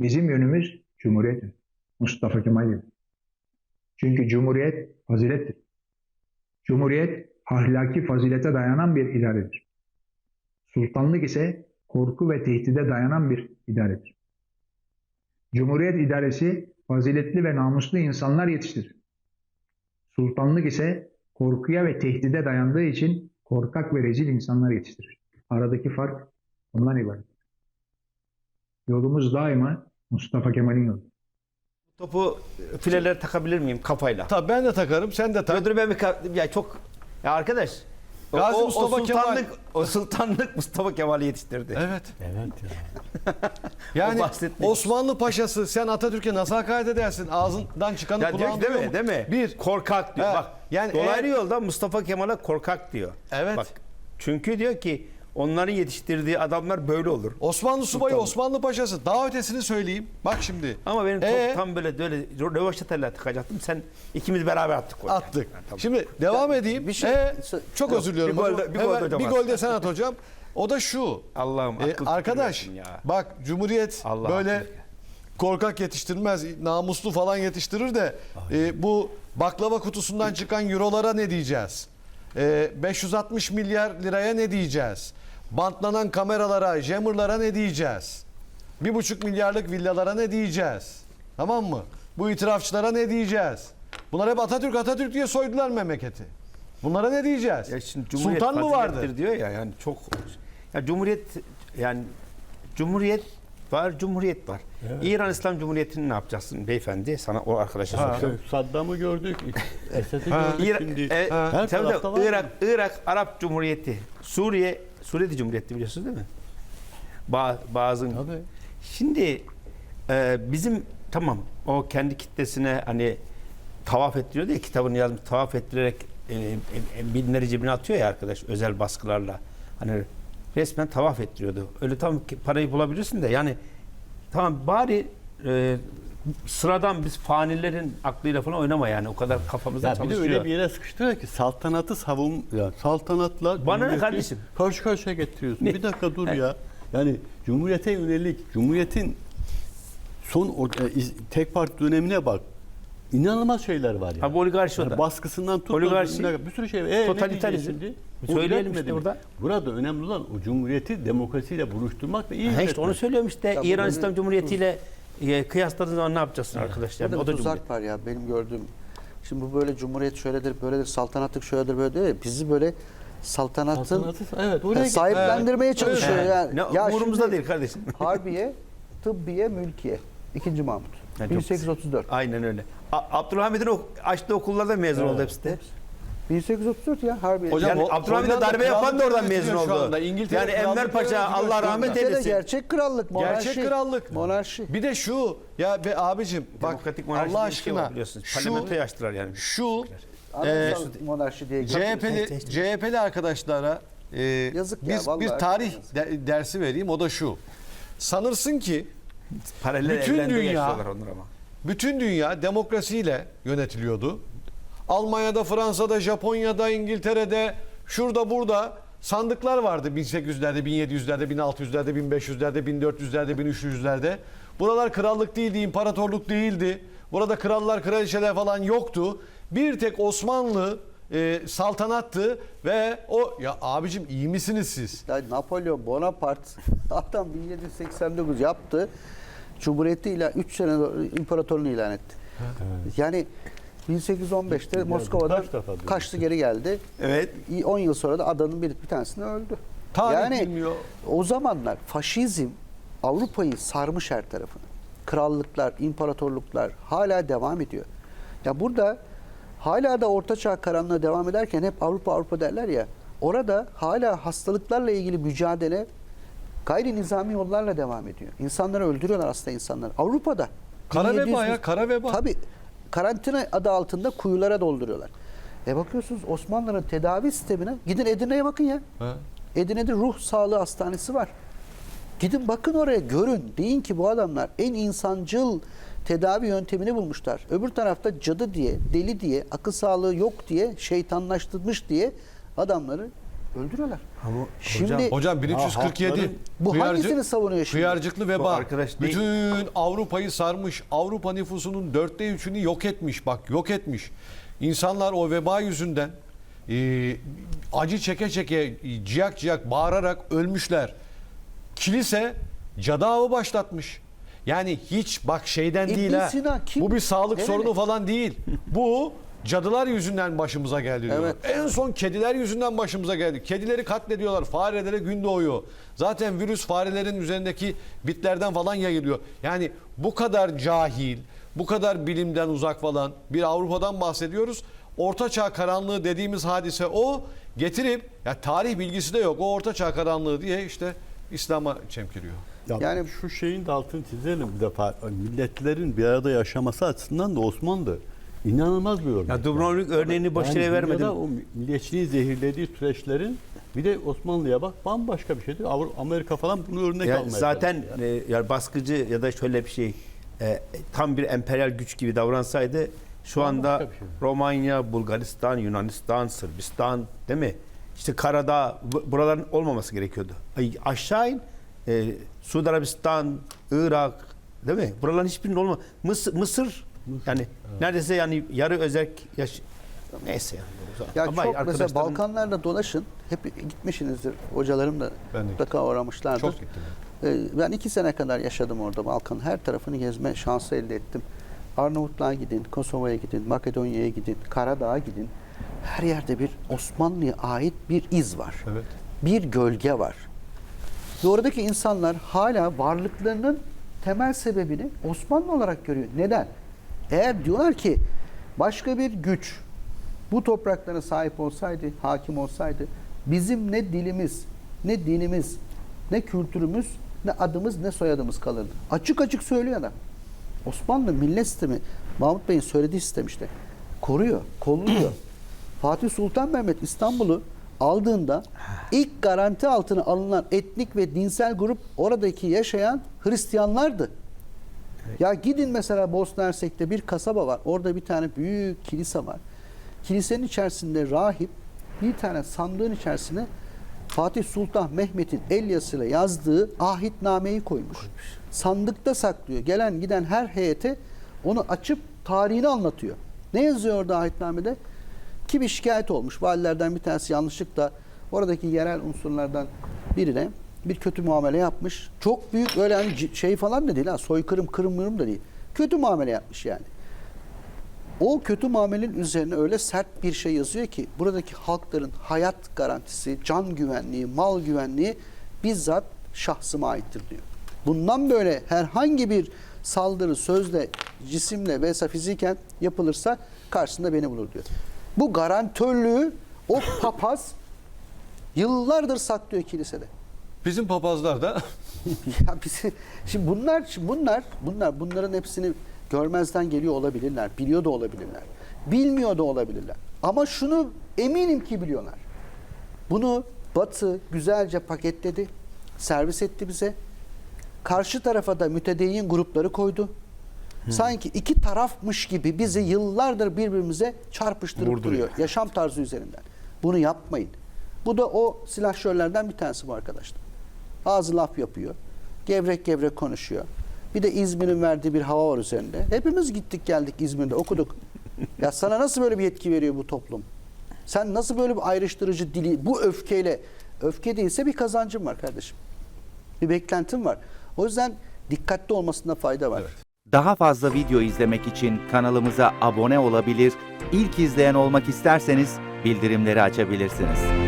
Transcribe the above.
Bizim yönümüz Cumhuriyet. Mustafa Kemal gibi. Çünkü Cumhuriyet fazilettir. Cumhuriyet ahlaki fazilete dayanan bir idaredir. Sultanlık ise korku ve tehdide dayanan bir idaredir. Cumhuriyet idaresi faziletli ve namuslu insanlar yetiştirir. Sultanlık ise korkuya ve tehdide dayandığı için korkak ve rezil insanlar yetiştirir. Aradaki fark bundan ibaret. Yolumuz daima Mustafa Kemal'in yolu. Topu filelere takabilir miyim kafayla? Tabii ben de takarım, sen de tak. Dur ben bir ka- ya çok ya arkadaş o, Gazi o- Mustafa o sultanlık Kemal. o sultanlık Mustafa Kemal'i yetiştirdi. Evet. Evet ya. Yani O bahsettiğin- Osmanlı Paşası sen Atatürk'e nasıl hakaret edersin? Ağzından çıkanı Ya diyor kulağın ki değil duyuyor mi? mu? Değil mi? Bir. korkak diyor. Ha, Bak yani dolaylı eğer- yolda Mustafa Kemal'e korkak diyor. Evet. Bak çünkü diyor ki onların yetiştirdiği adamlar böyle olur. Osmanlı subayı, Sultan. Osmanlı Paşası. Daha ötesini söyleyeyim. Bak şimdi. Ama benim Ee? tam böyle böyle rövaşatayla tıkacaktım. Sen ikimiz beraber attık. hocam. Attık. Ha, tamam. Şimdi devam edeyim. bir şey- Ee, çok Yok, özür diliyorum. bir gol de- bir gol de bir gol de sen at hocam. O da şu. Allah'ım akıl arkadaş ya. bak Cumhuriyet Allah böyle akıl. korkak yetiştirmez, namuslu falan yetiştirir de e, bu baklava kutusundan çıkan eurolara ne diyeceğiz? E, 560 milyar liraya ne diyeceğiz? Bantlanan kameralara, jammerlara ne diyeceğiz? Bir buçuk milyarlık villalara ne diyeceğiz? Tamam mı? Bu itirafçılara ne diyeceğiz? Bunlar hep Atatürk Atatürk diye soydular memleketi. Bunlara ne diyeceğiz? Ya şimdi Cumhuriyet Sultan mı vardı? diyor ya yani çok ya Cumhuriyet yani Cumhuriyet var, Cumhuriyet var. İran İslam Cumhuriyeti'ni ne yapacaksın beyefendi? Sana o arkadaşa soruyorum. Saddam'ı gördük. Esed'i gördük İra- şimdi. e, Her tabii var. Irak, Irak Arap Cumhuriyeti, Suriye, Suriye'de Cumhuriyeti biliyorsunuz değil mi? Ba- bazı. Tabii. Şimdi e, bizim tamam o kendi kitlesine hani tavaf ettiriyor diye kitabını yazmış tavaf ettirerek e, e, e, binleri cebine atıyor ya arkadaş özel baskılarla. Hani resmen tavaf ettiriyordu. Öyle tam parayı bulabilirsin de yani tamam bari e, sıradan biz fanilerin aklıyla falan oynama yani o kadar kafamızda Ya bir de çalışıyor. öyle bir yere sıkıştırıyor ki saltanatı savun ya saltanatla Bana ne kardeşim? Karşı karşıya getiriyorsun. Ne? Bir dakika dur ya. Yani cumhuriyete yönelik cumhuriyetin son e, tek parti dönemine bak. İnanılmaz şeyler var ya. Ha bu oligarşi Yani da. baskısından tut Oligarşi, bir sürü şey. E, totalitarizm. şimdi? Söyleyelim Bu işte burada. Burada önemli olan o cumhuriyeti demokrasiyle buruşturmak ve iyi Ha işte onu söylüyorum işte Ya İran İslam Cumhuriyeti ile e, kıyasladığın zaman ne yapacaksın arkadaşlar? Burada O da tuzak Cumhuriyet. var ya benim gördüğüm. Şimdi bu böyle cumhuriyet şöyledir, böyledir, saltanatlık şöyledir, böyle diyor ya. Bizi böyle saltanatın Saltanatı evet oraya sahiplendirmeye çalışıyor. He. Yani. Ne, Ya umurumuzda şimdi değil kardeşim. Harbiye, Tıbbiye, Mülkiye. İkinci Mahmut. Ya çok- 1834. Aynen öyle. Abdülhamid'in o açtığı okullarda mezun oldu hepsi de. Hepsi. 1834 ya Harbiye. Hocam, Yani o- Abdülhamid'e Hollanda darbe yapan da krallık oradan mezun yönetiliyor şu oldu. anda. İngiltere yani Enver krallık Paşa yönetiliyor Allah şu anda. rahmet İngiltere eylesin. gerçek krallık, monarşi. Gerçek krallık. Monarşi. Bir de şu ya be abicim bak Demokratik monarşi Allah diye bir şey var aşkına biliyorsunuz. açtılar yani. şu Anayasal monarşi diye. CHP'li CHP'li arkadaşlara e, Yazık ya, bir, vallahi tarih de- dersi vereyim o da şu. Sanırsın ki Paralel Bütün evrende dünya- yaşıyorlar onlar ama. bütün dünya demokrasiyle yönetiliyordu. Almanya'da, Fransa'da, Japonya'da, İngiltere'de, şurada burada sandıklar vardı 1800'lerde, 1700'lerde, 1600'lerde, 1500'lerde, 1400'lerde, 1300'lerde. Buralar krallık değildi, imparatorluk değildi. Burada krallar, kraliçeler falan yoktu. Bir tek Osmanlı e, saltanattı ve o ya abicim iyi misiniz siz? Ya Napolyon Bonaparte adam 1789 yaptı. Cumhuriyeti ilan 3 sene imparatorluğunu ilan etti. Yani 1815'te Moskova'dan kaç defa dönmüş? kaçtı geri geldi. Evet. 10 yıl sonra da adanın bir, bir tanesini öldü. Tarih yani bilmiyor. o zamanlar faşizm Avrupa'yı sarmış her tarafını. Krallıklar, imparatorluklar hala devam ediyor. Ya burada hala da ortaçağ karanlığı devam ederken hep Avrupa Avrupa derler ya. Orada hala hastalıklarla ilgili mücadele gayri nizami yollarla devam ediyor. İnsanları öldürüyorlar hasta insanları. Avrupa'da. Kara 1700 veba ya, kara veba. Tabii. Karantina adı altında kuyulara dolduruyorlar. E bakıyorsunuz Osmanlıların tedavi sistemine gidin Edirne'ye bakın ya. Ha. Edirne'de ruh sağlığı hastanesi var. Gidin bakın oraya görün. Deyin ki bu adamlar en insancıl tedavi yöntemini bulmuşlar. Öbür tarafta cadı diye, deli diye, akıl sağlığı yok diye, şeytanlaştırmış diye adamları Öldürüyorlar. Ama Şimdi hocam, Hocam 1347 halkların- Bu hangisini savunuyor şimdi? Hıyarcıklı veba. Bu arkadaş değil. Bütün Avrupa'yı sarmış. Avrupa nüfusunun dörtte üçünü yok etmiş. Bak yok etmiş. İnsanlar o veba yüzünden e, acı çeke çeke e, ciyak ciyak bağırarak ölmüşler. Kilise cadı avı başlatmış. Yani hiç bak şeyden İbn değil ha. Sina kim? Bu bir sağlık Evet. sorunu falan değil. Bu cadılar yüzünden başımıza geldi diyorlar. Evet. En son kediler yüzünden başımıza geldi. Kedileri katlediyorlar. Farelere gün doğuyor. Zaten virüs farelerin üzerindeki bitlerden falan yayılıyor. Yani bu kadar cahil, bu kadar bilimden uzak falan bir Avrupa'dan bahsediyoruz. Orta Çağ karanlığı dediğimiz hadise o. Getirip ya tarih bilgisi de yok. O Orta Çağ karanlığı diye işte İslam'a çemkiriyor. Ya Yani- şu şeyin de altını çizelim bir defa. Milletlerin bir arada yaşaması açısından da Osmanlı inanılmaz bir örnek. Ya Dubrovnik örneğini boş yere dünyada vermedim. O milliyetçiliği zehirlediği süreçlerin bir de Osmanlı'ya bak bambaşka bir. Avrupa, Amerika falan bunu örnek Ya almaya zaten çalışıyor. e, yani baskıcı ya da şöyle bir şey e, tam bir emperyal güç gibi davransaydı şu Bambaşka anda şey. Romanya, Bulgaristan, Yunanistan, Sırbistan değil mi? İşte Karadağ bu- buraların olmaması gerekiyordu. Ay, aşağı in e, Suudi Arabistan, Irak değil mi? Buraların hiçbirinin olma. Mısır, Mısır yani neredeyse yani yarı özerk yaş neyse yani. Ya Ama çok mesela Balkanlarda dolaşın. Hep gitmişsinizdir. Hocalarım da Ben mutlaka uğramışlardır. Çok gittim. Ee, Ben iki sene kadar yaşadım orada. Balkanın her tarafını gezme şansı elde ettim. Arnavutluğa gidin, Kosova'ya gidin, Makedonya'ya gidin, Karadağ'a gidin. Her yerde bir Osmanlı'ya ait bir iz var. Evet. Bir gölge var. Ve oradaki insanlar hala varlıklarının temel sebebini Osmanlı olarak görüyor. Neden? Eğer diyorlar ki başka bir güç bu topraklara sahip olsaydı, hakim olsaydı bizim ne dilimiz, ne dinimiz, ne kültürümüz, ne adımız, ne soyadımız kalırdı. Açık açık söylüyor adam. Osmanlı millet sistemi, Mahmut Bey'in söylediği sistem işte. Koruyor, kolluyor. Fatih Sultan Mehmet İstanbul'u aldığında ilk garanti altına alınan etnik ve dinsel grup oradaki yaşayan Hristiyanlardı. Ya gidin mesela Bosna Hersek'te bir kasaba var. Orada bir tane büyük kilise var. Kilisenin içerisinde rahip bir tane sandığın içerisine Fatih Sultan Mehmet'in el yazısıyla yazdığı ahitnameyi koymuş. Sandıkta saklıyor. Gelen giden her heyete onu açıp tarihini anlatıyor. Ne yazıyor orada ahitnamede? Ki bir şikayet olmuş. Valilerden bir tanesi yanlışlıkla oradaki yerel unsurlardan birine bir kötü muamele yapmış. Çok büyük öyle hani şey falan da değil ha. Soykırım, kırım da değil. Kötü muamele yapmış yani. O kötü muamelenin üzerine öyle sert bir şey yazıyor ki buradaki halkların hayat garantisi, can güvenliği, mal güvenliği bizzat şahsıma aittir diyor. Bundan böyle herhangi bir saldırı sözle, cisimle veya fiziken yapılırsa karşısında beni bulur diyor. Bu garantörlüğü o papaz yıllardır saklıyor kilisede. Bizim papazlar da Ya bizi, şimdi bunlar bunlar bunlar bunların hepsini görmezden geliyor olabilirler. Biliyor da olabilirler. Bilmiyor da olabilirler. Ama şunu eminim ki biliyorlar. Bunu Batı güzelce paketledi. Servis etti bize. Karşı tarafa da mütedeyyin grupları koydu. Sanki iki tarafmış gibi bizi yıllardır birbirimize çarpıştırıp Vurduruyor. duruyor. Yaşam tarzı üzerinden. Bunu yapmayın. Bu da o silahşörlerden bir tanesi bu arkadaşlar. Ağzı laf yapıyor. Gevrek gevrek konuşuyor. Bir de İzmir'in verdiği bir hava var üzerinde. Hepimiz gittik geldik İzmir'de okuduk. Ya sana nasıl böyle bir yetki veriyor bu toplum? Sen nasıl böyle bir ayrıştırıcı dili bu öfkeyle öfke değilse bir kazancın var kardeşim. Bir beklentin var. O yüzden dikkatli olmasında fayda var. Daha fazla video izlemek için kanalımıza abone olabilir, ilk izleyen olmak isterseniz bildirimleri açabilirsiniz.